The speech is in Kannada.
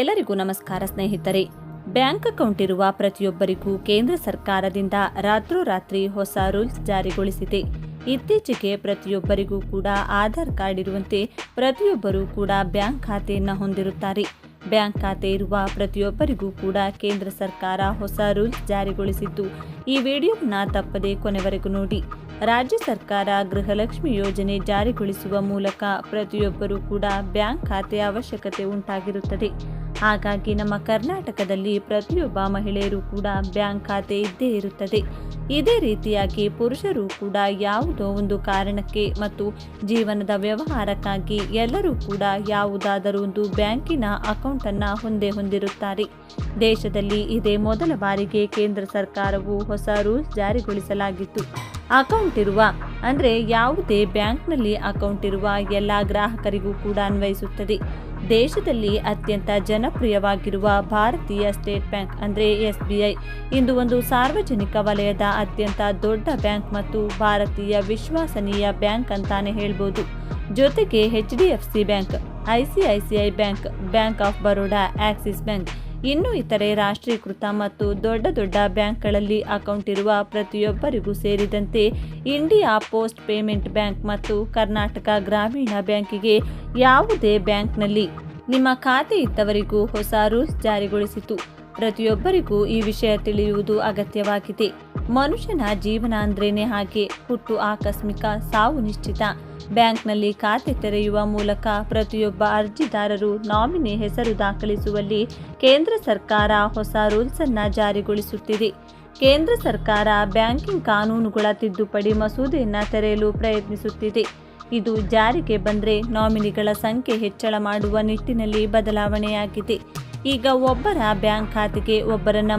ಎಲ್ಲರಿಗೂ ನಮಸ್ಕಾರ ಸ್ನೇಹಿತರೆ. ಬ್ಯಾಂಕ್ ಅಕೌಂಟ್ ಇರುವ ಪ್ರತಿಯೊಬ್ಬರಿಗೂ ಕೇಂದ್ರ ಸರ್ಕಾರದಿಂದ ರಾತ್ರೋರಾತ್ರಿ ಹೊಸ ರೂಲ್ಸ್ ಜಾರಿಗೊಳಿಸಿದೆ. ಇತ್ತೀಚೆಗೆ ಪ್ರತಿಯೊಬ್ಬರಿಗೂ ಕೂಡ ಆಧಾರ್ ಕಾರ್ಡ್ ಇರುವಂತೆ ಪ್ರತಿಯೊಬ್ಬರೂ ಕೂಡ ಬ್ಯಾಂಕ್ ಖಾತೆಯನ್ನು ಹೊಂದಿರುತ್ತಾರೆ. ಬ್ಯಾಂಕ್ ಖಾತೆ ಇರುವ ಪ್ರತಿಯೊಬ್ಬರಿಗೂ ಕೂಡ ಕೇಂದ್ರ ಸರ್ಕಾರ ಹೊಸ ರೂಲ್ಸ್ ಜಾರಿಗೊಳಿಸಿದ್ದು, ಈ ವಿಡಿಯೋವನ್ನು ತಪ್ಪದೆ ಕೊನೆವರೆಗೂ ನೋಡಿ. ರಾಜ್ಯ ಸರ್ಕಾರ ಗೃಹಲಕ್ಷ್ಮಿ ಯೋಜನೆ ಜಾರಿಗೊಳಿಸುವ ಮೂಲಕ ಪ್ರತಿಯೊಬ್ಬರೂ ಕೂಡ ಬ್ಯಾಂಕ್ ಖಾತೆ ಅವಶ್ಯಕತೆ ಉಂಟಾಗಿರುತ್ತದೆ. ಹಾಗಾಗಿ ನಮ್ಮ ಕರ್ನಾಟಕದಲ್ಲಿ ಪ್ರತಿಯೊಬ್ಬ ಮಹಿಳೆಯರು ಕೂಡ ಬ್ಯಾಂಕ್ ಖಾತೆ ಇದ್ದೇ ಇರುತ್ತದೆ. ಇದೇ ರೀತಿಯಾಗಿ ಪುರುಷರು ಕೂಡ ಯಾವುದೋ ಒಂದು ಕಾರಣಕ್ಕೆ ಮತ್ತು ಜೀವನದ ವ್ಯವಹಾರಕ್ಕಾಗಿ ಎಲ್ಲರೂ ಕೂಡ ಯಾವುದಾದರೂ ಒಂದು ಬ್ಯಾಂಕಿನ ಅಕೌಂಟನ್ನು ಹೊಂದೇ ಹೊಂದಿರುತ್ತಾರೆ. ದೇಶದಲ್ಲಿ ಇದೇ ಮೊದಲ ಬಾರಿಗೆ ಕೇಂದ್ರ ಸರ್ಕಾರವು ಹೊಸ ರೂಲ್ಸ್ ಜಾರಿಗೊಳಿಸಲಾಗಿತ್ತು. ಅಕೌಂಟ್ ಇರುವ, ಅಂದರೆ ಯಾವುದೇ ಬ್ಯಾಂಕ್ನಲ್ಲಿ ಅಕೌಂಟ್ ಇರುವ ಎಲ್ಲ ಗ್ರಾಹಕರಿಗೂ ಕೂಡ ಅನ್ವಯಿಸುತ್ತದೆ. ದೇಶದಲ್ಲಿ ಅತ್ಯಂತ ಜನಪ್ರಿಯವಾಗಿರುವ ಭಾರತೀಯ ಸ್ಟೇಟ್ ಬ್ಯಾಂಕ್ ಅಂದರೆ ಎಸ್ ಬಿ ಐ ಇಂದು ಒಂದು ಸಾರ್ವಜನಿಕ ವಲಯದ ಅತ್ಯಂತ ದೊಡ್ಡ ಬ್ಯಾಂಕ್ ಮತ್ತು ಭಾರತೀಯ ವಿಶ್ವಸನೀಯ ಬ್ಯಾಂಕ್ ಅಂತಾನೆ ಹೇಳ್ಬೋದು. ಜೊತೆಗೆ H D F C Bank, I C I C I Bank Bank of Baroda, Axis Bank ಇನ್ನು ಇತರೆ ರಾಷ್ಟ್ರೀಕೃತ ಮತ್ತು ದೊಡ್ಡ ದೊಡ್ಡ ಬ್ಯಾಂಕ್ಗಳಲ್ಲಿ ಅಕೌಂಟ್ ಇರುವ ಪ್ರತಿಯೊಬ್ಬರಿಗೂ ಸೇರಿದಂತೆ ಇಂಡಿಯಾ ಪೋಸ್ಟ್ ಪೇಮೆಂಟ್ ಬ್ಯಾಂಕ್ ಮತ್ತು ಕರ್ನಾಟಕ ಗ್ರಾಮೀಣ ಬ್ಯಾಂಕಿಗೆ ಯಾವುದೇ ಬ್ಯಾಂಕ್ನಲ್ಲಿ ನಿಮ್ಮ ಖಾತೆ ಇದ್ದವರಿಗೂ ಹೊಸ ರೂಲ್ಸ್ ಜಾರಿಗೊಳಿಸಿತು. ಪ್ರತಿಯೊಬ್ಬರಿಗೂ ಈ ವಿಷಯ ತಿಳಿಯುವುದು ಅಗತ್ಯವಾಗಿದೆ. ಮನುಷ್ಯನ ಜೀವನ ಅಂದ್ರೇನೆ ಹಾಗೆ. ಹುಟ್ಟು ಆಕಸ್ಮಿಕ ಸಾವು ನಿಶ್ಚಿತ. ಬ್ಯಾಂಕ್ನಲ್ಲಿ ಖಾತೆ ತೆರೆಯುವ ಮೂಲಕ ಪ್ರತಿಯೊಬ್ಬ ಅರ್ಜಿದಾರರು ನಾಮಿನಿ ಹೆಸರು ದಾಖಲಿಸುವಲ್ಲಿ ಕೇಂದ್ರ ಸರ್ಕಾರ ಹೊಸ ರೂಲ್ಸ್ ಅನ್ನ ಜಾರಿಗೊಳಿಸುತ್ತಿದೆ. ಕೇಂದ್ರ ಸರ್ಕಾರ ಬ್ಯಾಂಕಿಂಗ್ ಕಾನೂನುಗಳ ತಿದ್ದುಪಡಿ ಮಸೂದೆಯನ್ನ ತೆರೆಯಲು ಪ್ರಯತ್ನಿಸುತ್ತಿದೆ. ಇದು ಜಾರಿಗೆ ಬಂದರೆ ನಾಮಿನಿಗಳ ಸಂಖ್ಯೆ ಹೆಚ್ಚಳ ಮಾಡುವ ನಿಟ್ಟಿನಲ್ಲಿ ಬದಲಾವಣೆಯಾಗಿದೆ. ಈಗ ಒಬ್ಬರ ಬ್ಯಾಂಕ್ ಖಾತೆಗೆ ಒಬ್ಬರನ್ನ